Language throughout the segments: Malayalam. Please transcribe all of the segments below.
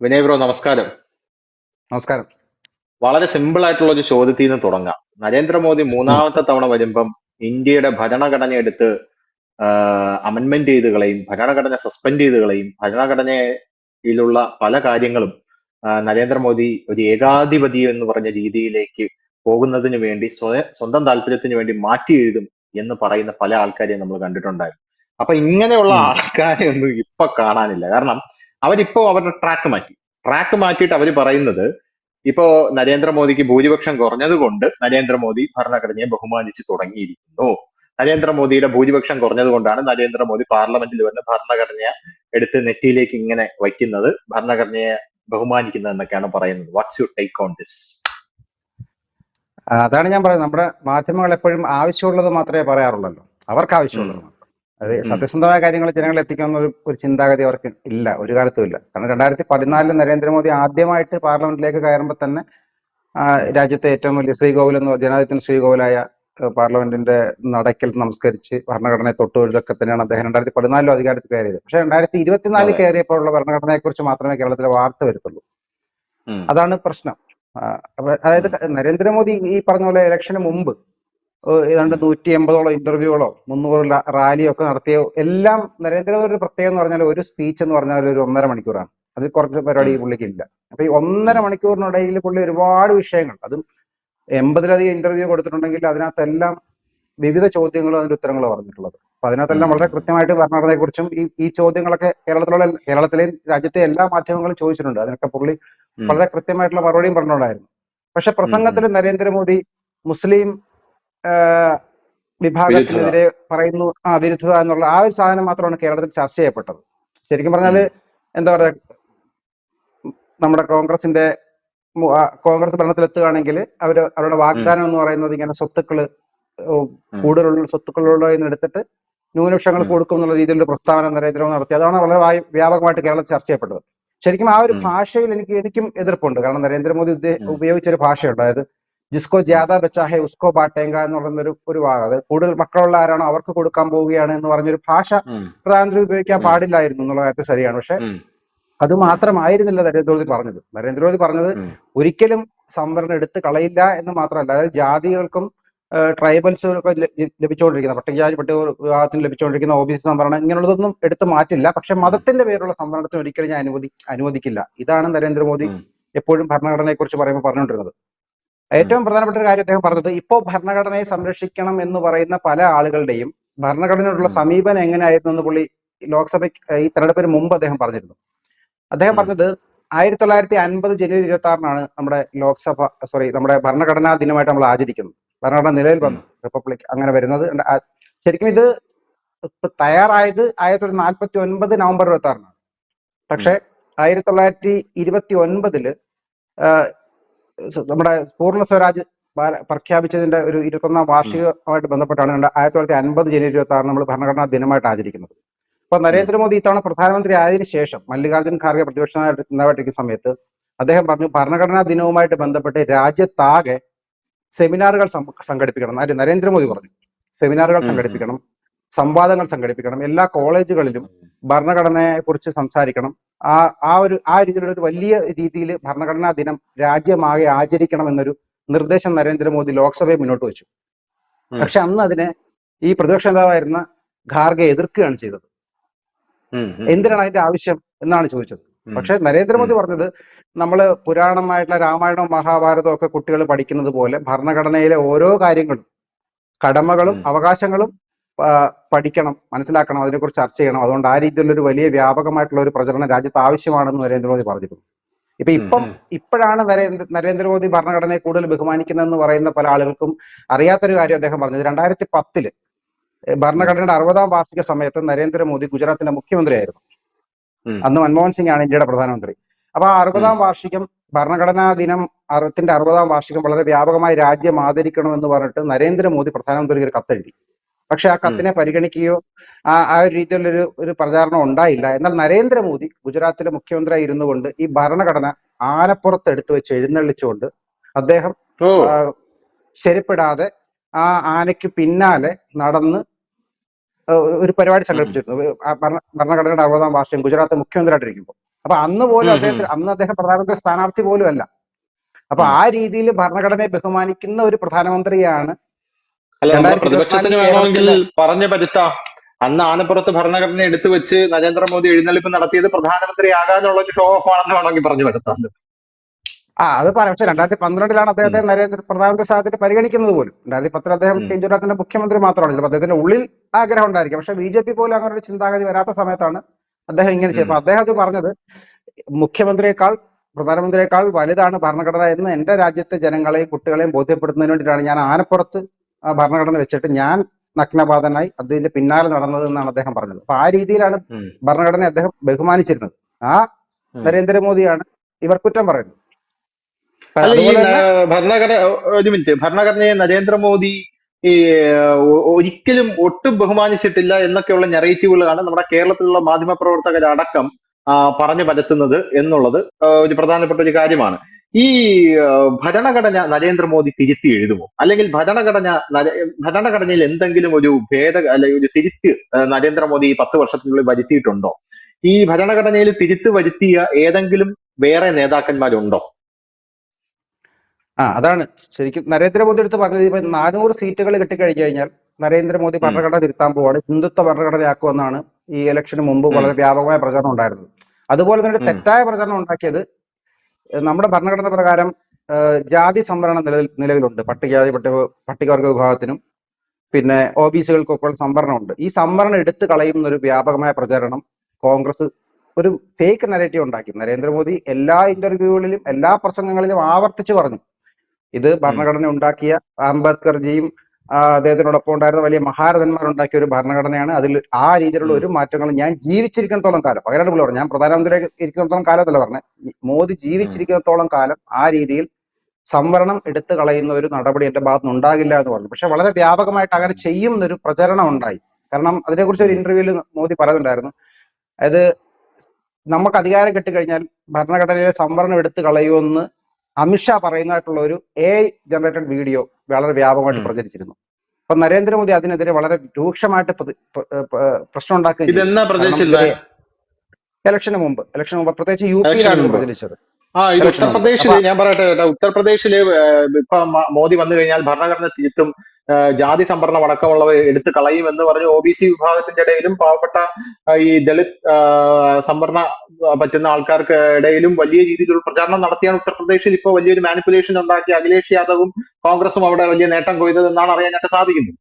വിനയ് ബ്രോ നമസ്കാരം. നമസ്കാരം. വളരെ സിമ്പിൾ ആയിട്ടുള്ള ഒരു ചോദ്യത്തിൽ നിന്ന് തുടങ്ങാം. നരേന്ദ്രമോദി മൂന്നാമത്തെ തവണ വരുമ്പം ഇന്ത്യയുടെ ഭരണഘടന എടുത്ത് അമെന്മെന്റ് ചെയ്ത് കളയും ഭരണഘടന സസ്പെൻഡ് ചെയ്ത് കളയും ഭരണഘടനയിലുള്ള പല കാര്യങ്ങളും നരേന്ദ്രമോദി ഒരു ഏകാധിപതി എന്ന് പറഞ്ഞ രീതിയിലേക്ക് പോകുന്നതിന് വേണ്ടി സ്വന്തം താല്പര്യത്തിന് വേണ്ടി മാറ്റി എഴുതും എന്ന് പറയുന്ന പല ആൾക്കാരെയും നമ്മൾ കണ്ടിട്ടുണ്ടായിരുന്നു. അപ്പൊ ഇങ്ങനെയുള്ള ആൾക്കാരെ ഒന്നും ഇപ്പൊ കാണാനില്ല. കാരണം അവരിപ്പോ അവരുടെ ട്രാക്ക് മാറ്റി. ട്രാക്ക് മാറ്റിയിട്ട് അവർ പറയുന്നത് ഇപ്പോ നരേന്ദ്രമോദിക്ക് ഭൂരിപക്ഷം കുറഞ്ഞത് കൊണ്ട് നരേന്ദ്രമോദി ഭരണഘടനയെ ബഹുമാനിച്ച് തുടങ്ങിയിരിക്കുന്നു. നരേന്ദ്രമോദിയുടെ ഭൂരിപക്ഷം കുറഞ്ഞത് കൊണ്ടാണ് നരേന്ദ്രമോദി പാർലമെന്റിൽ വന്ന് ഭരണഘടനയെ എടുത്ത് നെറ്റിയിലേക്ക് ഇങ്ങനെ വയ്ക്കുന്നത് ഭരണഘടനയെ ബഹുമാനിക്കുന്നത് എന്നൊക്കെയാണ് പറയുന്നത്. What's you take on this അതാണ് ഞാൻ പറയുന്നത്. നമ്മുടെ മാധ്യമങ്ങൾ എപ്പോഴും ആവശ്യമുള്ളത് മാത്രമേ പറയാറുള്ളല്ലോ. അവർക്ക് ആവശ്യമുള്ളത് മാത്രം. അത് സത്യസന്ധമായ കാര്യങ്ങൾ ജനങ്ങളെ എത്തിക്കുന്ന ഒരു ഒരു ചിന്താഗതി അവർക്ക് ഇല്ല ഒരു കാലത്തും ഇല്ല. കാരണം രണ്ടായിരത്തി പതിനാലിൽ നരേന്ദ്രമോദി ആദ്യമായിട്ട് പാർലമെന്റിലേക്ക് കയറുമ്പോൾ തന്നെ രാജ്യത്തെ ഏറ്റവും വലിയ ശ്രീകോവിൽ എന്ന് ജനാധിപത്യത്തിന് ശ്രീകോവിലായ പാർലമെന്റിന്റെ നടക്കൽ നമസ്കരിച്ച് ഭരണഘടനയെ തൊട്ടുതൊഴിലൊക്കെ തന്നെയാണ് അദ്ദേഹം രണ്ടായിരത്തി പതിനാലിലും അധികാരത്തിൽ കയറിയത്. പക്ഷെ രണ്ടായിരത്തി ഇരുപത്തിനാലിൽ കയറിയപ്പോഴുള്ള ഭരണഘടനയെ കുറിച്ച് മാത്രമേ കേരളത്തിലെ വാർത്ത വരുത്തുള്ളൂ. അതാണ് പ്രശ്നം. അതായത് നരേന്ദ്രമോദി ഈ പറഞ്ഞ പോലെ ഇലക്ഷന് മുമ്പ് ഏതാണ്ട് നൂറ്റി എൺപതോളം ഇന്റർവ്യൂകളോ മുന്നൂറ് റാലിയോ ഒക്കെ നടത്തിയ എല്ലാം നരേന്ദ്രമോദിയുടെ പ്രത്യേകത എന്ന് പറഞ്ഞാൽ ഒരു സ്പീച്ച് എന്ന് പറഞ്ഞാൽ ഒരു ഒന്നര മണിക്കൂറാണ്. അതിൽ കുറച്ച് പരിപാടി. പുള്ളിക്ക് ഇല്ല അപ്പൊ ഈ ഒന്നര മണിക്കൂറിനിടയിൽ പുള്ളി ഒരുപാട് വിഷയങ്ങൾ അതും എൺപതിലധികം ഇന്റർവ്യൂ കൊടുത്തിട്ടുണ്ടെങ്കിൽ അതിനകത്തെല്ലാം വിവിധ ചോദ്യങ്ങളും അതിന്റെ ഉത്തരങ്ങളും പറഞ്ഞിട്ടുള്ളത്. അപ്പൊ അതിനകത്തെല്ലാം വളരെ കൃത്യമായിട്ട് ഭരണഘടനയെ കുറിച്ചും ഈ ഈ ചോദ്യങ്ങളൊക്കെ കേരളത്തിലുള്ള കേരളത്തിലെയും രാജ്യത്തെ എല്ലാ മാധ്യമങ്ങളും ചോദിച്ചിട്ടുണ്ട്. അതിനൊക്കെ പുള്ളി വളരെ കൃത്യമായിട്ടുള്ള മറുപടിയും പറഞ്ഞിട്ടുണ്ടായിരുന്നു. പക്ഷെ പ്രസംഗത്തിൽ നരേന്ദ്രമോദി മുസ്ലിം വിഭാഗത്തിനെതിരെ പറയുന്നു ആ വിരുദ്ധത എന്നുള്ള ആ ഒരു സാധനം മാത്രമാണ് കേരളത്തിൽ ചർച്ച ചെയ്യപ്പെട്ടത്. ശരിക്കും പറഞ്ഞാൽ എന്താ പറയാ നമ്മുടെ കോൺഗ്രസിന്റെ കോൺഗ്രസ് ഭരണത്തിൽ ഭരണത്തിലെത്തുകയാണെങ്കിൽ അവർ അവരുടെ വാഗ്ദാനം എന്ന് പറയുന്നത് ഇങ്ങനെ സ്വത്തുക്കൾ കൂടുതലുള്ള സ്വത്തുക്കളുള്ള എടുത്തിട്ട് ന്യൂനപക്ഷങ്ങൾ കൊടുക്കും എന്നുള്ള രീതിയിലുള്ള പ്രസ്താവന നരേന്ദ്രമോദി നടത്തി. അതാണ് വളരെ വ്യാപകമായിട്ട് കേരളത്തിൽ ചർച്ച ചെയ്യപ്പെട്ടത്. ശരിക്കും ആ ഒരു ഭാഷയിൽ എനിക്ക് എനിക്കും എതിർപ്പുണ്ട്. കാരണം നരേന്ദ്രമോദി. ഉപയോഗിച്ച ഒരു ഭാഷയുണ്ട്. അതായത് ജിസ്കോ ബച്ചാ ബച്ചാഹെ ഉസ്കോ ബാട്ടേങ്ക എന്ന് പറയുന്ന ഒരു ഒരു വാക്ക് അത് കൂടുതൽ മക്കളുള്ള ആരാണോ അവർക്ക് കൊടുക്കാൻ പോവുകയാണ് എന്ന് പറഞ്ഞൊരു ഭാഷ പ്രധാനമന്ത്രി ഉപയോഗിക്കാൻ പാടില്ലായിരുന്നു എന്നുള്ള കാര്യത്തിൽ ശരിയാണ്. പക്ഷെ അത് മാത്രമായിരുന്നില്ല നരേന്ദ്രമോദി പറഞ്ഞത്. നരേന്ദ്രമോദി പറഞ്ഞത് ഒരിക്കലും സംവരണം എടുത്ത് കളയില്ല എന്ന് മാത്രമല്ല. അതായത് ജാതികൾക്കും ട്രൈബൽസുകൾക്കും ലഭിച്ചുകൊണ്ടിരിക്കുന്ന പട്ടികജാതി പട്ടിക വിഭാഗത്തിന് ലഭിച്ചുകൊണ്ടിരിക്കുന്ന ഒ ബി സി സംവരണം ഇങ്ങനെയുള്ളതൊന്നും എടുത്ത് മാറ്റില്ല. പക്ഷെ മതത്തിന്റെ പേരുള്ള സംവരണത്തിന് ഒരിക്കലും ഞാൻ അനുവദി അനുവദിക്കില്ല ഇതാണ് നരേന്ദ്രമോദി എപ്പോഴും ഭരണഘടനയെ കുറിച്ച് പറയുമ്പോൾ പറഞ്ഞുകൊണ്ടിരുന്നത്. ഏറ്റവും പ്രധാനപ്പെട്ട ഒരു കാര്യം അദ്ദേഹം പറഞ്ഞത് ഇപ്പോൾ ഭരണഘടനയെ സംരക്ഷിക്കണം എന്ന് പറയുന്ന പല ആളുകളുടെയും ഭരണഘടനയോടുള്ള സമീപനം എങ്ങനെയായിരുന്നു എന്ന് പുള്ളി ലോക്സഭയ്ക്ക് ഈ തെരഞ്ഞെടുപ്പിന് മുമ്പ് അദ്ദേഹം പറഞ്ഞിരുന്നു. അദ്ദേഹം. പറഞ്ഞത് ആയിരത്തി തൊള്ളായിരത്തി അൻപത് ജനുവരി ഇരുപത്തി ആറിനാണ് നമ്മുടെ ലോക്സഭ സോറി നമ്മുടെ ഭരണഘടനാ ദിനമായിട്ട് നമ്മൾ ആചരിക്കുന്നത്. ഭരണഘടന നിലയിൽ വന്നു റിപ്പബ്ലിക് അങ്ങനെ വരുന്നത്. ശരിക്കും ഇത് ഇപ്പൊ തയ്യാറായത് ആയിരത്തി തൊള്ളായിരത്തി നാൽപ്പത്തി ഒൻപത് നവംബർ ഇരുപത്തി ആറിനാണ് പക്ഷെ ആയിരത്തി തൊള്ളായിരത്തി ഇരുപത്തി ഒൻപതിൽ നമ്മുടെ പൂർണ സ്വരാജ് പ്രഖ്യാപിച്ചതിന്റെ ഒരു ഇരുപത്തൊന്നാം വാർഷികമായിട്ട് ബന്ധപ്പെട്ടാണ് ആയിരത്തി തൊള്ളായിരത്തി അൻപത് ജനുവരി ഇരുപത്തി ആറ് നമ്മൾ ഭരണഘടനാ ദിനമായിട്ട് ആചരിക്കുന്നത്. അപ്പൊ നരേന്ദ്രമോദി ഇത്തവണ പ്രധാനമന്ത്രി ആയതിനു ശേഷം മല്ലികാർജുൻ ഖാർഗെ പ്രതിപക്ഷ നേതാവായിട്ടിരിക്കുന്ന സമയത്ത് അദ്ദേഹം പറഞ്ഞു ഭരണഘടനാ ദിനവുമായിട്ട് ബന്ധപ്പെട്ട് രാജ്യത്താകെ സെമിനാറുകൾ സംഘടിപ്പിക്കണം. ആര് നരേന്ദ്രമോദി പറഞ്ഞു സെമിനാറുകൾ സംഘടിപ്പിക്കണം. സംവാദങ്ങൾ സംഘടിപ്പിക്കണം. എല്ലാ കോളേജുകളിലും ഭരണഘടനയെ കുറിച്ച് സംസാരിക്കണം. ആ ആ ഒരു ആ രീതിയിലുള്ള ഒരു വലിയ രീതിയിൽ ഭരണഘടനാ ദിനം രാജ്യമാകെ ആചരിക്കണം എന്നൊരു നിർദ്ദേശം നരേന്ദ്രമോദി ലോക്സഭയെ മുന്നോട്ട് വെച്ചു. പക്ഷെ അന്ന് അതിനെ ഈ പ്രതിപക്ഷ നേതാവായിരുന്ന ഖാർഗെ എതിർക്കുകയാണ് ചെയ്തത്. എന്തിനാണ് അതിന്റെ ആവശ്യം എന്നാണ് ചോദിച്ചത്. പക്ഷെ നരേന്ദ്രമോദി പറഞ്ഞത് നമ്മൾ പുരാണമായിട്ടുള്ള രാമായണവും മഹാഭാരതവും ഒക്കെ കുട്ടികൾ പഠിക്കുന്നത് പോലെ ഭരണഘടനയിലെ ഓരോ കാര്യങ്ങളും കടമകളും അവകാശങ്ങളും പഠിക്കണം മനസ്സിലാക്കണം അതിനെക്കുറിച്ച് ചർച്ച ചെയ്യണം. അതുകൊണ്ട് ആ രീതിയിലുള്ള ഒരു വലിയ വ്യാപകമായിട്ടുള്ള ഒരു പ്രചരണം രാജ്യത്ത് ആവശ്യമാണെന്ന് നരേന്ദ്രമോദി പറഞ്ഞിരുന്നു. ഇപ്പൊ ഇപ്പം ഇപ്പോഴാണ് നരേന്ദ്ര നരേന്ദ്രമോദി ഭരണഘടനയെ കൂടുതൽ ബഹുമാനിക്കുന്നതെന്ന് പറയുന്ന പല ആളുകൾക്കും അറിയാത്തൊരു കാര്യം അദ്ദേഹം പറഞ്ഞത്. രണ്ടായിരത്തി പത്തിൽ ഭരണഘടനയുടെ അറുപതാം വാർഷിക സമയത്ത് നരേന്ദ്രമോദി ഗുജറാത്തിന്റെ മുഖ്യമന്ത്രിയായിരുന്നു. അന്ന് മൻമോഹൻ സിംഗ് ആണ് ഇന്ത്യയുടെ പ്രധാനമന്ത്രി. അപ്പൊ ആ അറുപതാം വാർഷികം ഭരണഘടനാ ദിനം അറുപത്തിന്റെ അറുപതാം വാർഷികം വളരെ വ്യാപകമായി രാജ്യം ആദരിക്കണം എന്ന് പറഞ്ഞിട്ട് നരേന്ദ്രമോദി പ്രധാനമന്ത്രിക്ക് ഒരു കത്തെഴുതി. പക്ഷെ ആ കത്തിനെ പരിഗണിക്കുകയോ ആ ആ ഒരു രീതിയിലുള്ള ഒരു പ്രചാരണം ഉണ്ടായില്ല. എന്നാൽ നരേന്ദ്രമോദി ഗുജറാത്തിലെ മുഖ്യമന്ത്രി ഇരുന്നു കൊണ്ട് ഈ ഭരണഘടന ആനപ്പുറത്ത് എടുത്തു വെച്ച് എഴുന്നള്ളിച്ചുകൊണ്ട് അദ്ദേഹം ശരിപ്പെടാതെ ആ, ആനയ്ക്ക് പിന്നാലെ നടന്ന് ഒരു പരിപാടി സംഘടിപ്പിച്ചിരുന്നു. ഭരണഘടനയുടെ അറുപതാം വാർഷികം ഗുജറാത്ത് മുഖ്യമന്ത്രിയായിട്ടിരിക്കുമ്പോൾ അപ്പൊ അന്ന് പോലും. അദ്ദേഹത്തിന് അന്ന് അദ്ദേഹം പ്രധാനമന്ത്രി സ്ഥാനാർത്ഥി പോലും അല്ല അപ്പൊ ആ രീതിയിൽ ഭരണഘടനയെ ബഹുമാനിക്കുന്ന ഒരു പ്രധാനമന്ത്രിയാണ് അല്ല നമ്മുടെ പ്രതിപക്ഷത്തിന് വേണമെങ്കിൽ പറഞ്ഞ പരുത്താം അന്ന് ആനപ്പുറത്ത് ഭരണഘടന എടുത്തു വെച്ച് നരേന്ദ്രമോദി എഴുന്നള്ളിപ്പ് നടത്തിയത് പ്രധാനമന്ത്രി ആകാനുള്ള ഒരു ഷോ ഓഫ് ആണെന്ന് വേണമെങ്കിൽ പറഞ്ഞു പരുത്താം ആ അത് പറയാം. പക്ഷെ രണ്ടായിരത്തി പന്ത്രണ്ടിലാണ് അദ്ദേഹത്തെ നരേന്ദ്ര പ്രധാനമന്ത്രി സ്ഥാനത്തിന് പരിഗണിക്കുന്നത് പോലും. രണ്ടായിരത്തി പത്തിൽ അദ്ദേഹം. ഗുജറാത്തിന്റെ മുഖ്യമന്ത്രി മാത്രമാണ്. ചിലപ്പോൾ അദ്ദേഹത്തിന്റെ ഉള്ളിൽ ആഗ്രഹം ഉണ്ടായിരിക്കും. പക്ഷെ ബി ജെ പി പോലും അങ്ങനെ ഒരു ചിന്താഗതി വരാത്ത സമയത്താണ് അദ്ദേഹം ഇങ്ങനെ ചെയ്യുന്നത് അപ്പൊ അദ്ദേഹം അത് പറഞ്ഞത് മുഖ്യമന്ത്രിയേക്കാൾ പ്രധാനമന്ത്രിയേക്കാൾ വലുതാണ് ഭരണഘടന എന്ന് എന്റെ രാജ്യത്തെ ജനങ്ങളെയും കുട്ടികളെയും ബോധ്യപ്പെടുത്തുന്നതിന് വേണ്ടിയിട്ടാണ് ഞാൻ ആനപ്പുറത്ത് ഭരണഘടന വെച്ചിട്ട് ഞാൻ നഗ്നപാതനായി അതിന്റെ പിന്നാലെ നടന്നത് എന്നാണ് അദ്ദേഹം പറഞ്ഞത്. അപ്പൊ ആ രീതിയിലാണ് ഭരണഘടന അദ്ദേഹം ബഹുമാനിച്ചിരുന്നത്. ആ. നരേന്ദ്രമോദിയാണ് ഇവർ കുറ്റം പറയുന്നത്. ഭരണഘടന ഒരു മിനിറ്റ്. ഭരണഘടനയെ നരേന്ദ്രമോദി ഈ ഒരിക്കലും ഒട്ടും ബഹുമാനിച്ചിട്ടില്ല എന്നൊക്കെയുള്ള നെറേറ്റീവുകളാണ് നമ്മുടെ കേരളത്തിലുള്ള മാധ്യമ പ്രവർത്തകരടക്കം പറഞ്ഞു പരത്തുന്നത് എന്നുള്ളത് ഒരു പ്രധാനപ്പെട്ട ഒരു കാര്യമാണ്. ഈ ഭരണഘടന നരേന്ദ്രമോദി തിരുത്തി എഴുതുമോ? അല്ലെങ്കിൽ ഭരണഘടന ഭരണഘടനയിൽ എന്തെങ്കിലും ഒരു ഭേദ അല്ലെങ്കിൽ ഒരു തിരുത്ത് നരേന്ദ്രമോദി ഈ പത്ത് വർഷത്തിനുള്ളിൽ വരുത്തിയിട്ടുണ്ടോ? ഈ ഭരണഘടനയിൽ തിരുത്ത് വരുത്തിയ ഏതെങ്കിലും വേറെ നേതാക്കന്മാരുണ്ടോ? ആ അതാണ്. ശരിക്കും നരേന്ദ്രമോദി എടുത്ത് പറഞ്ഞത് ഇപ്പൊ നാനൂറ് സീറ്റുകൾ കിട്ടിക്കഴിഞ്ഞു കഴിഞ്ഞാൽ നരേന്ദ്രമോദി ഭരണഘടന തിരുത്താൻ പോവാണ്. ഹിന്ദുത്വ ഭരണഘടനയാക്കുമെന്നാണ് ഈ ഇലക്ഷന് മുമ്പ് വളരെ വ്യാപകമായ പ്രചാരണം ഉണ്ടായിരുന്നത്. അതുപോലെ തന്നെ തെറ്റായ പ്രചാരണം ഉണ്ടാക്കിയത് നമ്മുടെ ഭരണഘടന പ്രകാരം ജാതി സംവരണം നിലവിൽ നിലവിലുണ്ട്. പട്ടികജാതി പട്ടിക പട്ടികവർഗ വിഭാഗത്തിനും. പിന്നെ ഒ ബി സികൾക്കൊക്കെ സംവരണമുണ്ട്. ഈ സംവരണം എടുത്തു കളയുന്ന ഒരു വ്യാപകമായ പ്രചരണം കോൺഗ്രസ് ഒരു ഫേക്ക് നരേറ്റീവ് ഉണ്ടാക്കി. നരേന്ദ്രമോദി എല്ലാ ഇന്റർവ്യൂകളിലും എല്ലാ പ്രസംഗങ്ങളിലും ആവർത്തിച്ചു പറഞ്ഞു. ഇത് ഭരണഘടന ഉണ്ടാക്കിയ അംബേദ്കർജിയും അദ്ദേഹത്തിനോടൊപ്പം ഉണ്ടായിരുന്ന വലിയ മഹാരഥന്മാർ ഉണ്ടാക്കിയ ഒരു ഭരണഘടനയാണ്. അതിൽ ആ രീതിയിലുള്ള ഒരു മാറ്റങ്ങൾ ഞാൻ ജീവിച്ചിരിക്കുന്നിടത്തോളം കാലം. പകരം പുള്ളി പറഞ്ഞു. ഞാൻ പ്രധാനമന്ത്രി ഇരിക്കുന്നിടത്തോളം കാലം എന്നല്ല പറഞ്ഞത് മോദി ജീവിച്ചിരിക്കുന്നിടത്തോളം കാലം ആ രീതിയിൽ സംവരണം എടുത്തു കളയുന്ന ഒരു നടപടി എന്റെ ഭാഗത്തുനിന്ന് ഉണ്ടാകില്ല എന്ന് പറഞ്ഞു. പക്ഷെ വളരെ വ്യാപകമായിട്ട് അങ്ങനെ ചെയ്യും എന്നൊരു പ്രചരണം ഉണ്ടായി. കാരണം അതിനെക്കുറിച്ച് ഒരു ഇന്റർവ്യൂവിൽ മോദി പറയുന്നുണ്ടായിരുന്നു. അതായത് നമുക്ക് അധികാരം കിട്ടിക്കഴിഞ്ഞാൽ ഭരണഘടനയിലെ സംവരണം എടുത്തു കളയുമെന്ന് അമിത്ഷാ പറയുന്നതായിട്ടുള്ള ഒരു എ ജനറേറ്റഡ് വീഡിയോ വളരെ വ്യാപകമായിട്ട്. പ്രചരിച്ചിരുന്നു. അപ്പൊ നരേന്ദ്രമോദി അതിനെതിരെ വളരെ രൂക്ഷമായിട്ട് പ്രശ്നം ഉണ്ടാക്കുകയും ഇലക്ഷന് മുമ്പ്. ഇലക്ഷന് മുമ്പ് പ്രത്യേകിച്ച് യു പിയിലാണ് പ്രചരിച്ചത്. ആ ഇത് ഉത്തർപ്രദേശിൽ ഞാൻ പറയട്ടെ ഉത്തർപ്രദേശിൽ ഇപ്പൊ മോദി വന്നു കഴിഞ്ഞാൽ ഭരണഘടന തിരുത്തും ജാതി സംവരണം അടക്കമുള്ളവ എടുത്തു കളയും എന്ന് പറഞ്ഞ് ഒ ബി സി വിഭാഗത്തിന്റെ ഇടയിലും പാവപ്പെട്ട ഈ ദളിത് സംവരണ പറ്റുന്ന ആൾക്കാർക്ക് ഇടയിലും വലിയ രീതിയിലുള്ള പ്രചാരണം നടത്തിയാണ് ഉത്തർപ്രദേശിൽ ഇപ്പോൾ വലിയൊരു മാനിപ്പുലേഷൻ ഉണ്ടാക്കി അഖിലേഷ് യാദവും കോൺഗ്രസും അവിടെ വലിയ നേട്ടം കൊയ്തതെന്നാണ് അറിയാനായിട്ട് സാധിക്കുന്നത്.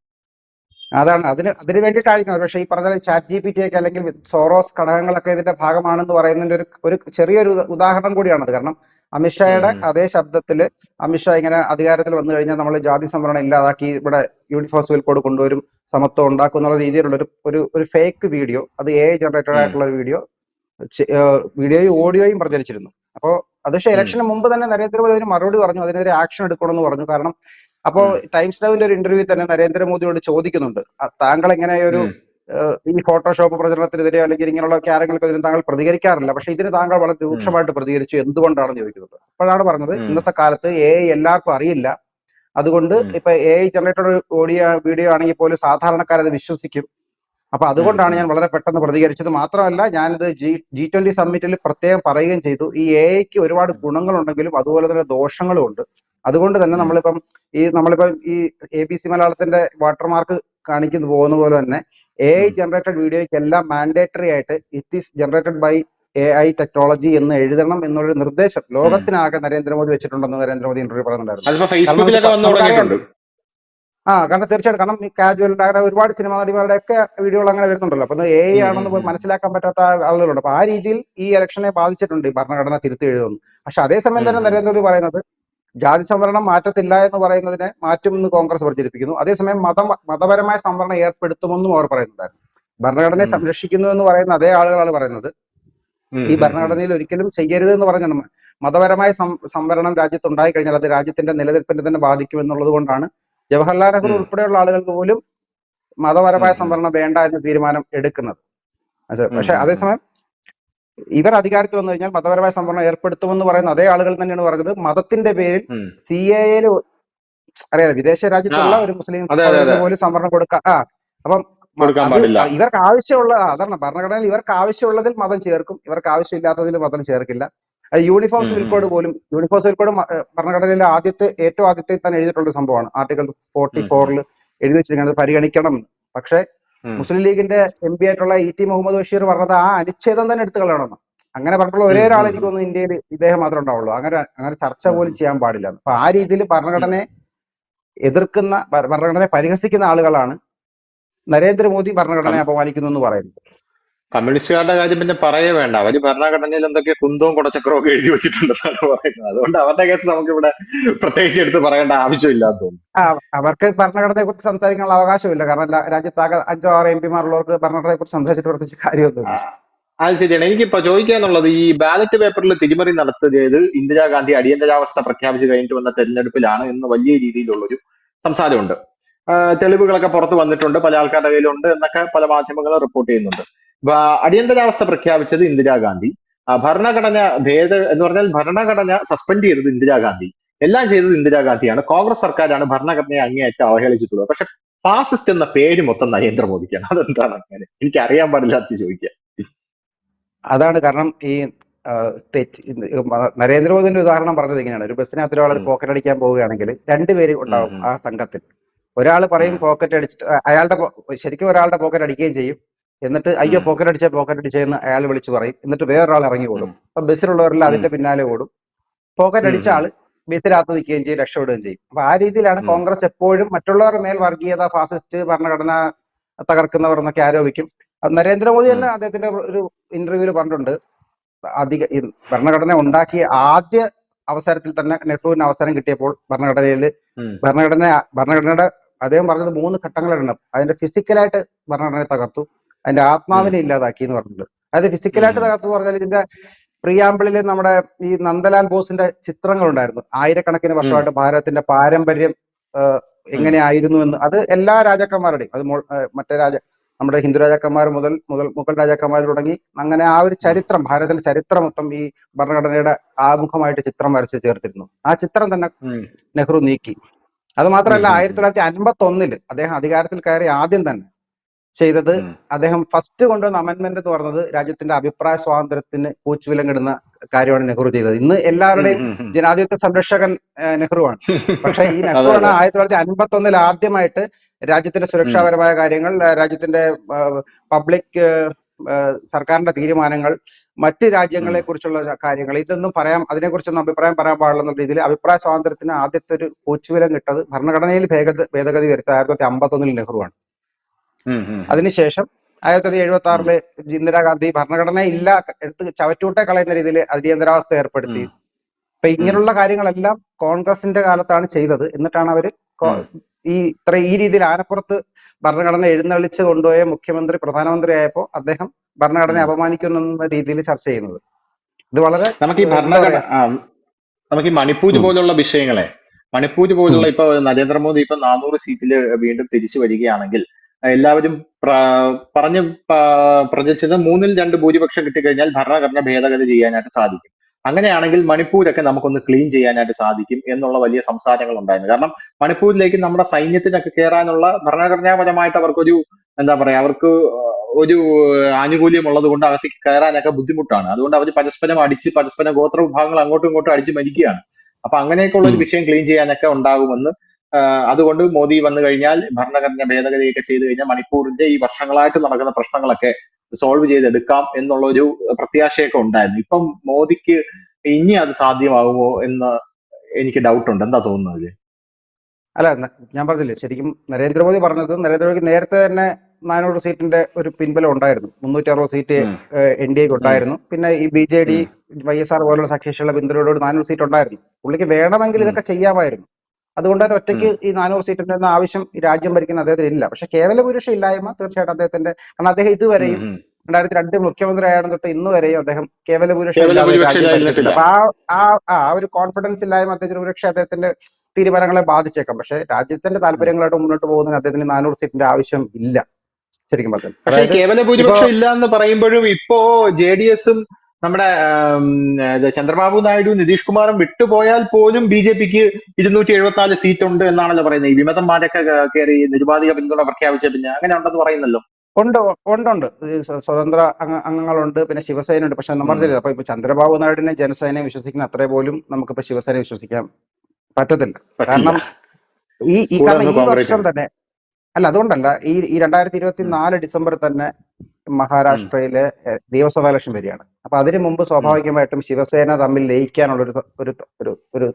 അതാണ്. അതിന് അതിന് വേണ്ടിയിട്ടായിരിക്കും പക്ഷേ ഈ പറഞ്ഞ ചാറ്റ് ജി പി ടി ഒക്കെ അല്ലെങ്കിൽ സോറോസ് ഘടകങ്ങളൊക്കെ ഇതിന്റെ ഭാഗമാണെന്ന് പറയുന്നതിന്റെ ഒരു ഒരു ചെറിയൊരു ഉദ- ഉദാഹരണം കൂടിയാണത്. കാരണം അമിത്ഷായുടെ അതേ ശബ്ദത്തിൽ അമിത്ഷാ ഇങ്ങനെ അധികാരത്തിൽ വന്നു കഴിഞ്ഞാൽ നമ്മൾ ജാതി സംവരണം ഇല്ലാതാക്കി ഇവിടെ യൂണിഫോം സിവിൽ കോഡ് കൊണ്ടുവരും സമത്വം ഉണ്ടാക്കും എന്നുള്ള രീതിയിലുള്ള ഒരു ഒരു ഒരു ഫേക്ക് വീഡിയോ അത് എ ജനറേറ്റഡ്. ആയിട്ടുള്ള ഒരു വീഡിയോ വീഡിയോയും ഓഡിയോയും പ്രചരിച്ചിരുന്നു. അപ്പോൾ അത് പക്ഷേ. ഇലക്ഷന് മുമ്പ് തന്നെ നരേന്ദ്രമോദി അതിന് മറുപടി പറഞ്ഞു അതിനെതിരെ ആക്ഷൻ എടുക്കണമെന്ന് പറഞ്ഞു. കാരണം അപ്പോ ഉം. ടൈംസ് നൗവിന്റെ ഒരു ഇന്റർവ്യൂ തന്നെ നരേന്ദ്രമോദിയോട് ചോദിക്കുന്നുണ്ട്. "അ, താങ്കൾ എങ്ങനെ ഒരു ഈ ഫോട്ടോഷോപ്പ് പ്രചരണത്തിനെതിരെ അല്ലെങ്കിൽ ഇങ്ങനെയുള്ള കാര്യങ്ങൾക്കെതിരെ താങ്കൾ പ്രതികരിക്കാറില്ല. പക്ഷെ ഇതിന് താങ്കൾ വളരെ രൂക്ഷമായിട്ട് പ്രതികരിച്ചു. എന്തുകൊണ്ടാണെന്ന് ചോദിക്കുന്നുണ്ട്. അപ്പോഴാണ് പറഞ്ഞത് ഇന്നത്തെ കാലത്ത് എ എല്ലാവർക്കും അറിയില്ല. അതുകൊണ്ട്. ഇപ്പൊ എ ജനറേറ്റഡ് ഓഡിയോ വീഡിയോ ആണെങ്കിൽ പോലും സാധാരണക്കാരത് വിശ്വസിക്കും. അപ്പൊ അതുകൊണ്ടാണ് ഞാൻ വളരെ പെട്ടെന്ന് പ്രതികരിച്ചത്. മാത്രമല്ല ഞാനിത് ജി ജി ട്വന്റി സമ്മിറ്റിൽ പ്രത്യേകം പറയുകയും ചെയ്തു. ഈ എ ഐക്ക് ഒരുപാട് ഗുണങ്ങളുണ്ടെങ്കിലും അതുപോലെ തന്നെ ദോഷങ്ങളും ഉണ്ട് അതുകൊണ്ട് തന്നെ. നമ്മളിപ്പം ഈ നമ്മളിപ്പം ഈ എ ബി സി മലയാളത്തിന്റെ വാട്ടർമാർക്ക് കാണിക്കുന്നു പോകുന്ന പോലെ തന്നെ എ ഐ. ജനറേറ്റഡ് വീഡിയോയ്ക്ക് എല്ലാം മാൻഡേറ്ററി ആയിട്ട് it is generated by A I technology എന്ന് എഴുതണം എന്നൊരു നിർദ്ദേശം ലോകത്തിനാകെ നരേന്ദ്രമോദി വെച്ചിട്ടുണ്ടെന്ന് നരേന്ദ്രമോദി ഇന്റർവ്യൂ പറയുന്നുണ്ടായിരുന്നു. ആ കാരണം തീർച്ചയായിട്ടും കാരണം ഈ കാജുവൽ അങ്ങനെ ഒരുപാട് സിനിമാ നടിമാരുടെ ഒക്കെ വീഡിയോകൾ അങ്ങനെ വരുന്നുണ്ടല്ലോ അപ്പൊ എ ഐ ആണെന്ന്. മനസ്സിലാക്കാൻ പറ്റാത്ത ആളുകളുണ്ട് അപ്പൊ ആ രീതിയിൽ ഈ ഇലക്ഷനെ ബാധിച്ചിട്ടുണ്ട് ഈ ഭരണഘടന തിരുത്തി എഴുതുന്നു പക്ഷെ അതേസമയം തന്നെ നരേന്ദ്ര മോദി നരേന്ദ്രമോദി പറയുന്നത് ജാതി സംവരണം മാറ്റത്തില്ല എന്ന് പറയുന്നതിനെ മാറ്റുമെന്ന് കോൺഗ്രസ് പ്രചരിപ്പിക്കുന്നു. അതേസമയം മത മതപരമായ സംവരണം ഏർപ്പെടുത്തുമെന്നും അവർ പറയുന്നുണ്ടായിരുന്നു. ഭരണഘടനയെ സംരക്ഷിക്കുന്നു എന്ന് പറയുന്ന അതേ ആളുകളാണ് പറയുന്നത്. ഈ ഭരണഘടനയിൽ ഒരിക്കലും ചെയ്യരുത് എന്ന് പറഞ്ഞാണ് മതപരമായ സംവരണം രാജ്യത്ത് ഉണ്ടായി കഴിഞ്ഞാൽ അത് രാജ്യത്തിന്റെ നിലനിൽപ്പിനെ തന്നെ ബാധിക്കും എന്നുള്ളത് കൊണ്ടാണ് ജവഹർലാൽ നെഹ്റു ഉൾപ്പെടെയുള്ള ആളുകൾക്ക് പോലും മതപരമായ. സംവരണം വേണ്ട എന്ന തീരുമാനം എടുക്കുന്നത്. പക്ഷെ. അതേസമയം ഇവർ അധികാരത്തിൽ വന്നു കഴിഞ്ഞാൽ മതപരമായ സംവരണം ഏർപ്പെടുത്തുമെന്ന് പറയുന്ന അതേ ആളുകൾ തന്നെയാണ് പറഞ്ഞത് മതത്തിന്റെ പേരിൽ. സി എ അറിയാലോ വിദേശ രാജ്യത്തുള്ള ഒരു മുസ്ലിം. പോലും സംവരണം കൊടുക്കാം ആ അപ്പം ഇവർക്ക് ആവശ്യമുള്ള അതാണ് ഭരണഘടനയിൽ ഇവർക്ക് ആവശ്യമുള്ളതിൽ മതം ചേർക്കും ഇവർക്ക് ആവശ്യമില്ലാത്തതിൽ മതം ചേർക്കില്ല അത് യൂണിഫോം സിവിൽ കോഡ് പോലും യൂണിഫോം സിവിൽ കോഡ് ഭരണഘടനയിലെ ആദ്യത്തെ ഏറ്റവും ആദ്യത്തെ തന്നെ എഴുതിയിട്ടുള്ള ഒരു സംഭവമാണ് ആർട്ടിക്കൽ ഫോർട്ടി ഫോറിൽ എഴുതി വെച്ചിരിക്കുന്നത് പരിഗണിക്കണം. പക്ഷേ. മുസ്ലിം ലീഗിന്റെ എം പി ആയിട്ടുള്ള ഇ ടി മുഹമ്മദ് ബഷീർ പറഞ്ഞത് ആ അനുച്ഛേദം തന്നെ എടുത്തു കളയണമെന്ന്. അങ്ങനെ പറഞ്ഞിട്ടുള്ള ഒരേ ഒരാൾ എനിക്ക്. തോന്നുന്നു ഇന്ത്യയിൽ ഇദ്ദേഹം മാത്രമേ ഉണ്ടാവുള്ളൂ. അങ്ങനെ അങ്ങനെ ചർച്ച പോലും ചെയ്യാൻ പാടില്ല. അപ്പൊ ആ രീതിയിൽ ഭരണഘടനയെ എതിർക്കുന്ന ഭരണഘടനയെ പരിഹസിക്കുന്ന ആളുകളാണ് നരേന്ദ്രമോദി ഭരണഘടനയെ അപമാനിക്കുന്നു എന്ന് പറയുന്നത്. കമ്മ്യൂണിസ്റ്റുകാരുടെ കാര്യം പിന്നെ പറയേ വേണ്ട. അവർ ഭരണഘടനയിൽ എന്തൊക്കെ കുന്തവും കുടച്ചക്രവും ഒക്കെ എഴുതി വെച്ചിട്ടുണ്ടെന്നാണ് പറയുന്നത്. അതുകൊണ്ട് അവരുടെ കേസ് നമുക്ക് ഇവിടെ പ്രത്യേകിച്ച് എടുത്ത് പറയേണ്ട ആവശ്യമില്ലാന്ന് തോന്നുന്നു. ആ, അവർക്ക് ഭരണഘടനയെ കുറിച്ച് സംസാരിക്കാനുള്ള അവകാശമില്ല. കാരണം രാജ്യത്താകെ അഞ്ചോ ആറ് എം പിമാരുള്ളവർക്ക് ഭരണഘടനയെ കുറിച്ച് സംസാരിച്ചിട്ട് പ്രത്യേകിച്ച് കാര്യമൊന്നുമില്ല. അത് ശരിയാണ്. എനിക്കിപ്പോ ചോദിക്കാന്നുള്ളത് ഈ ബാലറ്റ് പേപ്പറിൽ തിരിമറി നടത്തിയത് ഇന്ദിരാഗാന്ധി അടിയന്തരാവസ്ഥ പ്രഖ്യാപിച്ചു കഴിഞ്ഞിട്ട് വന്ന തെരഞ്ഞെടുപ്പിലാണ് എന്ന് വലിയ രീതിയിലുള്ളൊരു സംസാരമുണ്ട്. തെളിവുകളൊക്കെ പുറത്തു വന്നിട്ടുണ്ട്. പല ആൾക്കാരുടെ കയ്യിലുണ്ട് എന്നൊക്കെ പല മാധ്യമങ്ങളും റിപ്പോർട്ട് ചെയ്യുന്നുണ്ട്. അടിയന്തരാവസ്ഥ പ്രഖ്യാപിച്ചത് ഇന്ദിരാഗാന്ധി. ഭരണഘടന ഭേദ എന്ന് പറഞ്ഞാൽ ഭരണഘടന സസ്പെൻഡ് ചെയ്തത് ഇന്ദിരാഗാന്ധി. എല്ലാം ചെയ്തത് ഇന്ദിരാഗാന്ധിയാണ്. കോൺഗ്രസ് സർക്കാരാണ് ഭരണഘടനയെ അങ്ങേയറ്റം അവഹേളിച്ചിട്ടുള്ളത്. പക്ഷെ ഫാസിസ്റ്റ് എന്ന പേര് മൊത്തം നരേന്ദ്രമോദിക്കാണ്. അതെന്താണ് അങ്ങനെ? എനിക്ക് അറിയാൻ പാടില്ലാത്ത ചോദിക്കുക അതാണ് കാരണം ഈ തെറ്റ് നരേന്ദ്രമോദിന്റെ ഉദാഹരണം പറഞ്ഞത് ഇങ്ങനെയാണ്. ഒരു ബസ്സിനകത്ത് ഒരാൾ പോക്കറ്റ് അടിക്കാൻ പോവുകയാണെങ്കിൽ രണ്ടുപേര് ഉണ്ടാവും ആ സംഘത്തിൽ. ഒരാൾ പറയും പോക്കറ്റ് അടിച്ചിട്ട് അയാളുടെ ശരിക്കും ഒരാളുടെ പോക്കറ്റ് അടിക്കുകയും ചെയ്യും. എന്നിട്ട് അയ്യോ പോക്കറ്റ് അടിച്ച പോക്കറ്റ് അടിച്ചെന്ന് അയാൾ വിളിച്ചു പറയും. എന്നിട്ട് വേറൊരാൾ ഇറങ്ങി ഓടും. അപ്പൊ ബസ്സിലുള്ളവരെല്ലാം അതിന്റെ പിന്നാലെ ഓടും. പോക്കറ്റ് അടിച്ച ആൾ ബസ്സിനകത്ത് നിൽക്കുകയും ചെയ്യും രക്ഷപ്പെടുകയും ചെയ്യും. അപ്പൊ ആ രീതിയിലാണ് കോൺഗ്രസ് എപ്പോഴും മറ്റുള്ളവരുടെ മേൽ വർഗീയത ഫാസിസ്റ്റ് ഭരണഘടന തകർക്കുന്നവർ എന്നൊക്കെ ആരോപിക്കും. നരേന്ദ്രമോദി തന്നെ അദ്ദേഹത്തിന്റെ ഒരു ഇന്റർവ്യൂവിൽ പറഞ്ഞിട്ടുണ്ട്. അധിക ഭരണഘടന ഉണ്ടാക്കിയ ആദ്യ അവസരത്തിൽ തന്നെ നെഹ്റുവിന് അവസരം കിട്ടിയപ്പോൾ ഭരണഘടനയിൽ ഭരണഘടന ഭരണഘടനയുടെ അദ്ദേഹം പറഞ്ഞത് മൂന്ന് ഘട്ടങ്ങളുണ്ട് അതിന്റെ ഫിസിക്കലായിട്ട് ഭരണഘടനയെ തകർത്തു. അതിന്റെ ആത്മാവിനെ ഇല്ലാതാക്കി എന്ന് പറഞ്ഞിട്ടുണ്ട്. അതായത് ഫിസിക്കലായിട്ട് തകർത്തു പറഞ്ഞാൽ ഇതിന്റെ പ്രിയാമ്പിളിൽ നമ്മുടെ ഈ നന്ദലാൽ ബോസിന്റെ ചിത്രങ്ങൾ ഉണ്ടായിരുന്നു ആയിരക്കണക്കിന് വർഷമായിട്ട് ഭാരതത്തിന്റെ പാരമ്പര്യം എങ്ങനെയായിരുന്നു എന്ന്. അത് എല്ലാ രാജാക്കന്മാരുടെയും അത് മറ്റേ രാജ നമ്മുടെ ഹിന്ദു രാജാക്കന്മാർ മുതൽ മുതൽ മുഗൾ രാജാക്കന്മാർ തുടങ്ങി അങ്ങനെ ആ ഒരു ചരിത്രം ഭാരതത്തിന്റെ ചരിത്രം മൊത്തം ഈ ഭരണഘടനയുടെ ആമുഖമായിട്ട് ചിത്രം വരച്ച് ചേർത്തിരുന്നു ആ ചിത്രം തന്നെ നെഹ്റു നീക്കി. അത് മാത്രമല്ല ആയിരത്തി തൊള്ളായിരത്തി അൻപത്തി ഒന്നിൽ അദ്ദേഹം അധികാരത്തിൽ കയറി ആദ്യം തന്നെ ചെയ്തത് അദ്ദേഹം ഫസ്റ്റ് കൊണ്ടുവന്ന അമെന്റ്മെന്റ് എന്ന് പറഞ്ഞത് രാജ്യത്തിന്റെ അഭിപ്രായ സ്വാതന്ത്ര്യത്തിന് കൂച്ചുവിലങ്ങിടുന്ന കാര്യമാണ് നെഹ്റു ചെയ്തത്. ഇന്ന് എല്ലാവരുടെയും. ജനാധിപത്യ സംരക്ഷകൻ നെഹ്റുവാണ്. പക്ഷെ ഈ നെഹ്റുവാണ് ആയിരത്തി തൊള്ളായിരത്തി അൻപത്തി ഒന്നിൽ ആദ്യമായിട്ട് രാജ്യത്തിന്റെ സുരക്ഷാപരമായ കാര്യങ്ങൾ രാജ്യത്തിന്റെ പബ്ലിക് സർക്കാരിന്റെ തീരുമാനങ്ങൾ മറ്റ് രാജ്യങ്ങളെ കുറിച്ചുള്ള കാര്യങ്ങൾ ഇതൊന്നും പറയാം അതിനെക്കുറിച്ചൊന്നും അഭിപ്രായം പറയാൻ പാടില്ലെന്നുള്ള രീതിയിൽ അഭിപ്രായ സ്വാതന്ത്ര്യത്തിന് ആദ്യത്തെ ഒരു കൂച്ചുവിലം കിട്ടത് ഭരണഘടനയിൽ ഭേദ ഭേദഗതി വരുത്ത ആയിരത്തി തൊള്ളായിരത്തി അമ്പത്തൊന്നിൽ നെഹ്റുവാണ്. അതിനുശേഷം ആയിരത്തി തൊള്ളായിരത്തി എഴുപത്തി ആറിൽ ഇന്ദിരാഗാന്ധി ഭരണഘടന ഇല്ല എടുത്ത് ചവറ്റൂട്ടെ കളയുന്ന രീതിയിൽ അടിയന്തരാവസ്ഥ ഏർപ്പെടുത്തി. അപ്പൊ ഇങ്ങനെയുള്ള കാര്യങ്ങളെല്ലാം കോൺഗ്രസിന്റെ കാലത്താണ് ചെയ്തത്. എന്നിട്ടാണ് അവർ ഈ ഇത്ര ഈ രീതിയിൽ ആനപ്പുറത്ത് ഭരണഘടന എഴുന്നള്ളിച്ച് കൊണ്ടുപോയ മുഖ്യമന്ത്രി പ്രധാനമന്ത്രി ആയപ്പോ അദ്ദേഹം ഭരണഘടനയെ. അപമാനിക്കുന്നു എന്ന രീതിയിൽ ചർച്ച ചെയ്യുന്നത്. ഇത് വളരെ നമുക്ക് ഈ ഭരണഘടന നമുക്ക് ഈ മണിപ്പൂർ പോലുള്ള വിഷയങ്ങളെ മണിപ്പൂർ പോലുള്ള ഇപ്പൊ നരേന്ദ്രമോദി ഇപ്പൊ നാനൂറ് സീറ്റിൽ വീണ്ടും തിരിച്ചു വരികയാണെങ്കിൽ എല്ലാവരും പറഞ്ഞ് പ്രചരിച്ചത് മൂന്നിൽ രണ്ട് ഭൂരിപക്ഷം കിട്ടിക്കഴിഞ്ഞാൽ ഭരണഘടന ഭേദഗതി ചെയ്യാനായിട്ട് സാധിക്കും. അങ്ങനെയാണെങ്കിൽ മണിപ്പൂരൊക്കെ നമുക്കൊന്ന് ക്ലീൻ ചെയ്യാനായിട്ട് സാധിക്കും എന്നുള്ള വലിയ സംസാരങ്ങൾ ഉണ്ടായിരുന്നു. കാരണം മണിപ്പൂരിലേക്ക് നമ്മുടെ സൈന്യത്തിനൊക്കെ കയറാനുള്ള ഭരണഘടനാപരമായിട്ട് അവർക്കൊരു എന്താ പറയാ അവർക്ക് ഒരു ആനുകൂല്യം ഉള്ളത് കൊണ്ട് അകത്തേക്ക് കയറാനൊക്കെ ബുദ്ധിമുട്ടാണ്. അതുകൊണ്ട് അവർ പരസ്പരം അടിച്ച് പരസ്പരം ഗോത്ര വിഭാഗങ്ങൾ അങ്ങോട്ടും ഇങ്ങോട്ടും അടിച്ച് മരിക്കുകയാണ്. അപ്പൊ അങ്ങനെയൊക്കെയുള്ള ഒരു വിഷയം ക്ലീൻ ചെയ്യാനൊക്കെ ഉണ്ടാകുമെന്ന് അതുകൊണ്ട് മോദി വന്നു കഴിഞ്ഞാൽ ഭരണഘടന ഭേദഗതിയൊക്കെ ചെയ്തു കഴിഞ്ഞാൽ മണിപ്പൂരിന്റെ ഈ വർഷങ്ങളായിട്ട് നടക്കുന്ന പ്രശ്നങ്ങളൊക്കെ സോൾവ് ചെയ്തെടുക്കാം എന്നുള്ള ഒരു പ്രത്യാശയൊക്കെ ഉണ്ടായിരുന്നു. ഇപ്പം മോദിക്ക് ഇനി അത് സാധ്യമാകുമോ എന്ന് എനിക്ക് ഡൗട്ട് ഉണ്ട്. എന്താ തോന്നുന്നത് അല്ല ഞാൻ പറഞ്ഞില്ലേ ശരിക്കും നരേന്ദ്രമോദി പറഞ്ഞത് നരേന്ദ്രമോദിക്ക് നേരത്തെ തന്നെ നാനൂറ് സീറ്റിന്റെ ഒരു പിൻബലം ഉണ്ടായിരുന്നു. മുന്നൂറ്റി അറുപത് സീറ്റ് എൻ ഡി എക്ക് ഉണ്ടായിരുന്നു. പിന്നെ ഈ B J D Y S R പോലുള്ള സഖ്യകക്ഷികളുടെ പിന്തുണയോട് നാനൂറ് സീറ്റ് ഉണ്ടായിരുന്നു. പുള്ളിക്ക് വേണമെങ്കിൽ ഇതൊക്കെ ചെയ്യാമായിരുന്നു. അതുകൊണ്ട് തന്നെ ഒറ്റയ്ക്ക് ഈ നാനൂറ് സീറ്റിന്റെ ഒന്നും ആവശ്യം രാജ്യം ഭരിക്കുന്ന അദ്ദേഹത്തിന് ഇല്ല പക്ഷെ കേവല പുരുഷ ഇല്ലായ്മ തീർച്ചയായിട്ടും അദ്ദേഹത്തിന്റെ കാരണം അദ്ദേഹം ഇതുവരെയും. രണ്ടായിരത്തി രണ്ട് മുഖ്യമന്ത്രി ആയാണ് തൊട്ട് ഇന്ന് വരെയും അദ്ദേഹം കേവല പുരുഷ ഇല്ലാതെ രാജ്യം അപ്പൊ ആ ആ ഒരു കോൺഫിഡൻസ് ഇല്ലായ്മ അദ്ദേഹത്തിന് ഒരുപക്ഷെ അദ്ദേഹത്തിന്റെ തീരുമാനങ്ങളെ ബാധിച്ചേക്കാം. പക്ഷെ രാജ്യത്തിന്റെ. താല്പര്യങ്ങളായിട്ട് മുന്നോട്ട് പോകുന്നതിന് അദ്ദേഹത്തിന് നാനൂറ് സീറ്റിന്റെ ആവശ്യം ഇല്ല. ശരിക്കും പറഞ്ഞാൽ. പക്ഷെ കേവല പുരുഷ ഭൂരിപക്ഷം ഇല്ല എന്ന് പറയുമ്പോഴും ഇപ്പോ ജെ ഡി എസും നമ്മുടെ ചന്ദ്രബാബു നായിഡു നിതീഷ് കുമാറും വിട്ടുപോയാൽ പോലും ബി ജെ പിക്ക് ഇരുന്നൂറ്റി എഴുപത്തിനാല് സീറ്റ് ഉണ്ട് എന്നാണല്ലോ പറയുന്നത്. ഈ വിമതന്മാരൊക്കെ കയറി നിരുപാധിക പിന്തുണ പ്രഖ്യാപിച്ച പിന്നെ അങ്ങനെ ഉണ്ടെന്ന് പറയുന്നല്ലോ. ഉണ്ട് ഉണ്ടുണ്ട്. ഉണ്ട് സ്വതന്ത്ര അംഗ- അംഗങ്ങളുണ്ട് പിന്നെ ശിവസേന ഉണ്ട് പക്ഷെ നമ്മൾ അപ്പൊ ഇപ്പൊ ചന്ദ്രബാബു നായിഡുവിനെ ജനസേനയെ വിശ്വസിക്കുന്ന അത്രേ പോലും നമുക്കിപ്പോ ശിവസേനയെ വിശ്വസിക്കാൻ പറ്റത്തില്ല. കാരണം ഈ ഈ വർഷം തന്നെ അല്ല അതുകൊണ്ടല്ല. ഈ ഈ രണ്ടായിരത്തി ഇരുപത്തി നാല് ഡിസംബറിൽ തന്നെ മഹാരാഷ്ട്രയിലെ നിയമസഭാ ഇലക്ഷൻ വരികയാണ്. അപ്പൊ അതിനു മുമ്പ് സ്വാഭാവികമായിട്ടും ശിവസേന തമ്മിൽ ലയിക്കാനുള്ള ഒരു ഒരു ഒരു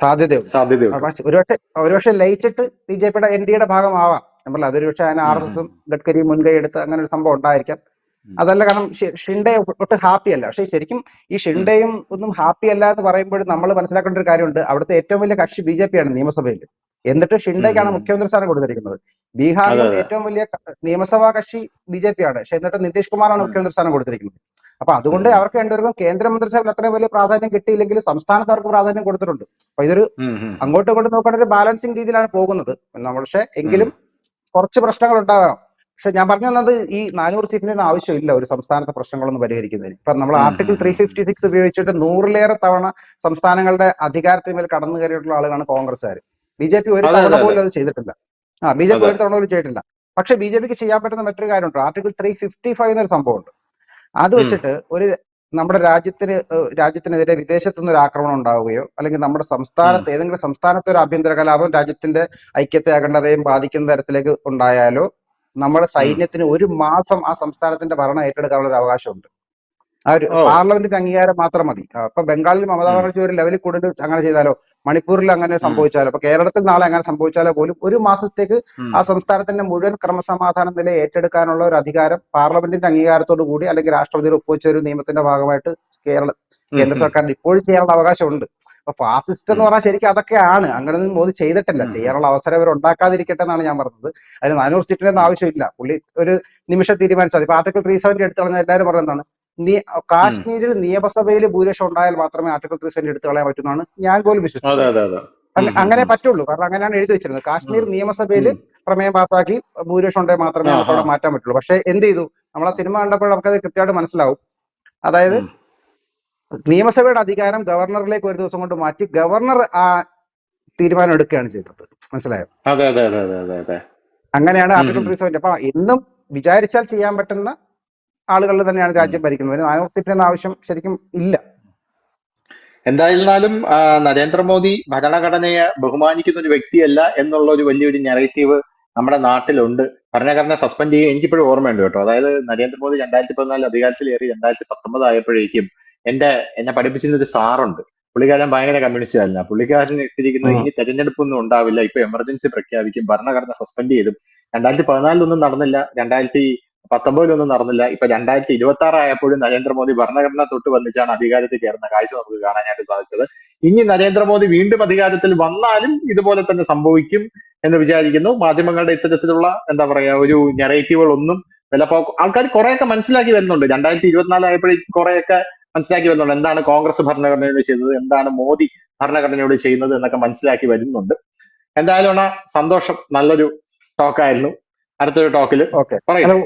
സാധ്യതയുണ്ട്. ഒരുപക്ഷെ ഒരുപക്ഷെ ലയിച്ചിട്ട് ബി ജെ പിയുടെ എൻ ഡിയുടെ ഭാഗമാവാം. നമ്മൾ അതൊരു പക്ഷെ അതിന് ആർ എസ് എസും ഗഡ്കരിയും മുൻകൈ എടുത്ത് അങ്ങനെ ഒരു സംഭവം ഉണ്ടായിരിക്കാം. അതല്ല കാരണം ഷിൻഡെ ഒട്ടും ഹാപ്പി അല്ല. പക്ഷെ ശരിക്കും ഈ ഷിൻഡെയും ഒന്നും ഹാപ്പി അല്ല എന്ന് പറയുമ്പോൾ നമ്മൾ മനസ്സിലാക്കേണ്ട ഒരു കാര്യമുണ്ട്. അവിടുത്തെ ഏറ്റവും വലിയ കക്ഷി ബി ജെ പി ആണ് നിയമസഭയിൽ എന്നിട്ട് ഷിൻഡയ്ക്കാണ്. മുഖ്യമന്ത്രി സ്ഥാനം കൊടുത്തിരിക്കുന്നത് അതെ. ഏറ്റവും വലിയ നിയമസഭാ കക്ഷി ബി ജെ പി ആണ് പക്ഷെ എന്നിട്ട് നിതീഷ് കുമാറാണ് മുഖ്യമന്ത്രി സ്ഥാനം കൊടുത്തിരിക്കുന്നത് അപ്പൊ അതുകൊണ്ട്. അവർക്ക് രണ്ടുപേർക്കും കേന്ദ്രമന്ത്രിസഭയിൽ അത്രയും വലിയ പ്രാധാന്യം കിട്ടിയില്ലെങ്കിൽ സംസ്ഥാനത്ത് അവർക്ക് പ്രാധാന്യം കൊടുത്തിട്ടുണ്ട് അപ്പൊ ഇതൊരു. അങ്ങോട്ടും ഇങ്ങോട്ടും നോക്കേണ്ട ഒരു ബാലൻസിങ് രീതിയിലാണ് പോകുന്നത് നമ്മൾ പക്ഷെ എങ്കിലും കുറച്ച് പ്രശ്നങ്ങൾ ഉണ്ടാകാം പക്ഷെ ഞാൻ പറഞ്ഞു തന്നത് ഈ നാനൂറ് സീറ്റിന് ആവശ്യമില്ല ഒരു സംസ്ഥാനത്തെ പ്രശ്നങ്ങളൊന്നും പരിഹരിക്കുന്നതിന് ഇപ്പൊ നമ്മൾ ആർട്ടിക്കിൾ ത്രീ. ഫിഫ്റ്റി സിക്സ് ഉപയോഗിച്ചിട്ട് നൂറിലേറെ തവണ സംസ്ഥാനങ്ങളുടെ അധികാരത്തിന് മേൽ കടന്നു കയറിയിട്ടുള്ള ആളുകളാണ് കോൺഗ്രസ്സുകാർ ബി ജെ പി ഒരു തവണ പോലും അത് ചെയ്തിട്ടില്ല. ആ ബി ജെ പി ഒരു തവണ പോലും ചെയ്തിട്ടില്ല. പക്ഷെ ബി ജെ പിക്ക് ചെയ്യാൻ പറ്റുന്ന മറ്റൊരു കാര്യമുണ്ട്. ആർട്ടിക്കിൾ ത്രീ ഫിഫ്റ്റി ഫൈവ് എന്നൊരു സംഭവമുണ്ട്. അത് വെച്ചിട്ട് ഒരു നമ്മുടെ രാജ്യത്തിന് രാജ്യത്തിനെതിരെ വിദേശത്തു നിന്ന് ഒരു ആക്രമണം ഉണ്ടാവുകയോ അല്ലെങ്കിൽ നമ്മുടെ സംസ്ഥാനത്ത് ഏതെങ്കിലും സംസ്ഥാനത്തെ ഒരു ആഭ്യന്തര കലാപം രാജ്യത്തിന്റെ ഐക്യത്തെ അഖണ്ഡതയും ബാധിക്കുന്ന തരത്തിലേക്ക് ഉണ്ടായാലോ നമ്മുടെ സൈന്യത്തിന് ഒരു മാസം ആ സംസ്ഥാനത്തിന്റെ ഭരണം ഏറ്റെടുക്കാനുള്ള ഒരു അവകാശമുണ്ട്. ആ ഒരു. പാർലമെന്റിന്റെ അംഗീകാരം മാത്രം മതി. അപ്പൊ ബംഗാളിൽ മമതാ ബാനർജി ഒരു ലെവലിൽ കൂടുതൽ അങ്ങനെ ചെയ്താലോ മണിപ്പൂരിൽ അങ്ങനെ സംഭവിച്ചാലോ? അപ്പൊ കേരളത്തിൽ നാളെ അങ്ങനെ സംഭവിച്ചാലോ പോലും ഒരു മാസത്തേക്ക് ആ സംസ്ഥാനത്തിന്റെ മുഴുവൻ ക്രമസമാധാന നില ഏറ്റെടുക്കാനുള്ള ഒരു അധികാരം പാർലമെന്റിന്റെ അംഗീകാരത്തോടു കൂടി അല്ലെങ്കിൽ രാഷ്ട്രപതിയിൽ ഒപ്പുവെച്ച ഒരു നിയമത്തിന്റെ ഭാഗമായിട്ട് കേരള കേന്ദ്ര. സർക്കാരിന് ഇപ്പോഴും ചെയ്യാനുള്ള അവകാശമുണ്ട്. അപ്പൊ ഫാസിസ്റ്റ് എന്ന്. പറഞ്ഞാൽ ശരിക്കും അതൊക്കെയാണ്. അങ്ങനെയൊന്നും മോദി ചെയ്തിട്ടില്ല. ചെയ്യാനുള്ള അവസരം അവർ ഉണ്ടാക്കാതിരിക്കട്ടെ എന്നാണ് ഞാൻ പറഞ്ഞത്. അതിന് നാനൂറ് സീറ്റിന്റെ ഒന്നും ആവശ്യമില്ല. പുള്ളി ഒരു നിമിഷം തീരുമാനിച്ചാൽ ഇപ്പൊ ആർട്ടിക്കിൾ ത്രീ സെവന്റി എടുത്തു കളഞ്ഞാൽ എല്ലാവരും പറയുന്നതാണ് നീ കാശ്മീരിൽ നിയമസഭയിൽ ഭൂരിപക്ഷം ഉണ്ടായാൽ മാത്രമേ ആർട്ടിക്കിൾ ത്രീ സെവന്റി എടുത്തു കളയാൻ പറ്റുന്നതാണ് ഞാൻ പോലും വിശ്വസിക്കുന്നത് അങ്ങനെ. പറ്റുള്ളൂ. കാരണം അങ്ങനെയാണ് എഴുതി വെച്ചിരുന്നത്. കാശ്മീർ. നിയമസഭയിൽ പ്രമേയം പാസ്സാക്കി ഭൂരിപക്ഷം ഉണ്ടെങ്കിൽ മാത്രമേ നമുക്ക് അവിടെ മാറ്റാൻ പറ്റുള്ളൂ. പക്ഷെ എന്ത് ചെയ്തു? നമ്മൾ ആ സിനിമ കണ്ടപ്പോൾ നമുക്കത് കൃത്യമായിട്ട് മനസ്സിലാവും. അതായത് നിയമസഭയുടെ അധികാരം ഗവർണറിലേക്ക് ഒരു ദിവസം കൊണ്ട് മാറ്റി ഗവർണർ ആ തീരുമാനം എടുക്കുകയാണ് ചെയ്തത്. മനസ്സിലായോ? അങ്ങനെയാണ് ആർട്ടിക്കിൾ. ത്രീ സെവന്റി അപ്പൊ ഇന്നും വിചാരിച്ചാൽ ചെയ്യാൻ പറ്റുന്ന ആളുകൾ തന്നെയാണ് രാജ്യം ഭരിക്കുന്നത്. നാനൂറ് സീറ്റിന് ആവശ്യം ശരിക്കും ഇല്ല. എന്തായിരുന്നാലും നരേന്ദ്രമോദി ഭരണഘടനയെ ബഹുമാനിക്കുന്ന ഒരു വ്യക്തിയല്ല എന്നുള്ള ഒരു വലിയൊരു നെറേറ്റീവ് നമ്മുടെ നാട്ടിലുണ്ട്. ഭരണഘടന സസ്പെൻഡ് ചെയ്യുക എനിക്കിപ്പോഴും ഓർമ്മയുണ്ട് കേട്ടോ. അതായത് നരേന്ദ്രമോദി രണ്ടായിരത്തി പതിനാലിൽ അധികാരത്തിലേറി രണ്ടായിരത്തി പത്തൊമ്പത് ആയപ്പോഴേക്കും എന്റെ എന്നെ പഠിപ്പിച്ചിരുന്ന ഒരു സാറുണ്ട്. പുള്ളിക്കാരൻ ഭയങ്കര കമ്മ്യൂണിസ്റ്റ് ആയിരുന്നു. പുള്ളിക്കാരൻ ഇട്ടിരിക്കുന്നത് ഉം. ഇനി തെരഞ്ഞെടുപ്പൊന്നും ഉണ്ടാവില്ല. ഇപ്പൊ എമർജൻസി പ്രഖ്യാപിക്കും. ഭരണഘടന സസ്പെൻഡ് ചെയ്തു. രണ്ടായിരത്തി പതിനാലിലൊന്നും നടന്നില്ല. രണ്ടായിരത്തി പത്തൊമ്പതിലൊന്നും നടന്നില്ല. ഇപ്പൊ രണ്ടായിരത്തി ഇരുപത്തി ആറ് ആയപ്പോഴും നരേന്ദ്രമോദി ഭരണഘടന തൊട്ട് വന്നിച്ചാണ് അധികാരത്തിൽ കയറുന്ന കാഴ്ച നമുക്ക് കാണാനായിട്ട് സാധിച്ചത്. ഇനി നരേന്ദ്രമോദി വീണ്ടും അധികാരത്തിൽ വന്നാലും ഇതുപോലെ തന്നെ സംഭവിക്കും എന്ന് വിചാരിക്കുന്നു. മാധ്യമങ്ങളുടെ ഇത്തരത്തിലുള്ള എന്താ പറയാ ഒരു നെറേറ്റീവുകളൊന്നും വിലപ്പോ ആൾക്കാർ കുറെയൊക്കെ മനസ്സിലാക്കി വരുന്നുണ്ട്. രണ്ടായിരത്തി ഇരുപത്തിനാല് ആയപ്പോഴേക്കും കുറെയൊക്കെ മനസ്സിലാക്കി വരുന്നുണ്ട്. എന്താണ് കോൺഗ്രസ് ഭരണഘടനയോട് ചെയ്തത് എന്താണ് മോദി ഭരണഘടനയോട് ചെയ്യുന്നത്? എന്നൊക്കെ മനസ്സിലാക്കി വരുന്നുണ്ട്. എന്തായാലും സന്തോഷം. നല്ലൊരു ടോക്കായിരുന്നു അടുത്തൊരു ടോക്കിൽ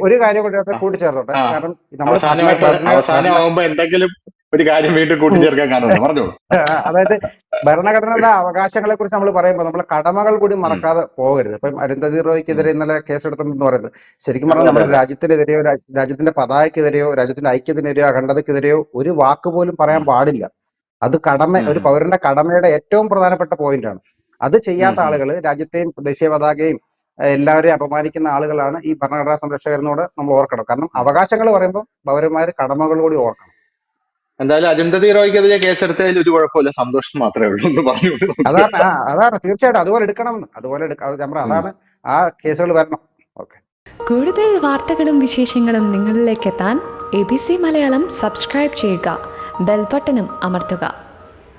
ഒരു കാര്യം കൂടി. കൂട്ടിച്ചേർത്തോട്ടെ. കാരണം നമ്മൾ അവസാനമായിട്ട് അവസാനം ആവുമ്പോ എന്തെങ്കിലും ഒരു കാര്യം വീണ്ടും കൂട്ടിച്ചേർക്കാൻ കാണുന്നു പറഞ്ഞോളൂ. അതായത് ഭരണഘടനയുടെ അവകാശങ്ങളെ കുറിച്ച് നമ്മൾ പറയുമ്പോൾ നമ്മൾ കടമകൾ കൂടി മറക്കാതെ പോകരുത്. ഇപ്പം അരുന്ധതി റോയ്ക്കെതിരെ ഇന്നലെ കേസെടുത്തെന്ന് പറയുന്നത്. ശരിക്കും പറഞ്ഞാൽ നമ്മുടെ. രാജ്യത്തിനെതിരെയോ രാജ്യത്തിന്റെ പതാകയ്ക്കെതിരെയോ രാജ്യത്തിന്റെ ഐക്യത്തിനെതിരെയോ അഖണ്ഡതയ്ക്കെതിരെയോ ഒരു വാക്ക് പോലും പറയാൻ പാടില്ല. അത് കടമ ഒരു പൗരന്റെ കടമയുടെ ഏറ്റവും പ്രധാനപ്പെട്ട പോയിന്റാണ് അത് ചെയ്യാത്ത. ആളുകൾ രാജ്യത്തെയും ദേശീയ പതാകയും എല്ലാവരെയും അപമാനിക്കുന്ന ആളുകളാണ് ഈ ഭരണഘടനാ സംരക്ഷകരെന്നോട് നമ്മൾ ഓർക്കണം. കാരണം അവകാശങ്ങൾ പറയുമ്പോൾ പൗരന്മാർ കടമകൾ കൂടി ഓർക്കണം. എന്തായാലും അരുന്ധതി റോയ്ക്കെതിരെ കേസെടുത്തതിൽ ഒരു കുഴപ്പമില്ല. സന്തോഷം മാത്രമേ ഉള്ളൂ എന്ന് പറഞ്ഞു. അതാണ് അതാണ്. തീർച്ചയായിട്ടും അതുപോലെ എടുക്കണം അതുപോലെ എടുക്കാം അതാണ് ആ കേസുകൾ വരണം. ഓക്കെ. കൂടുതൽ വാർത്തകളും വിശേഷങ്ങളും നിങ്ങളിലേക്ക് എത്താൻ A B C Malayalam subscribe ചെയ്യുക. ബെൽബട്ടനും അമർത്തുക.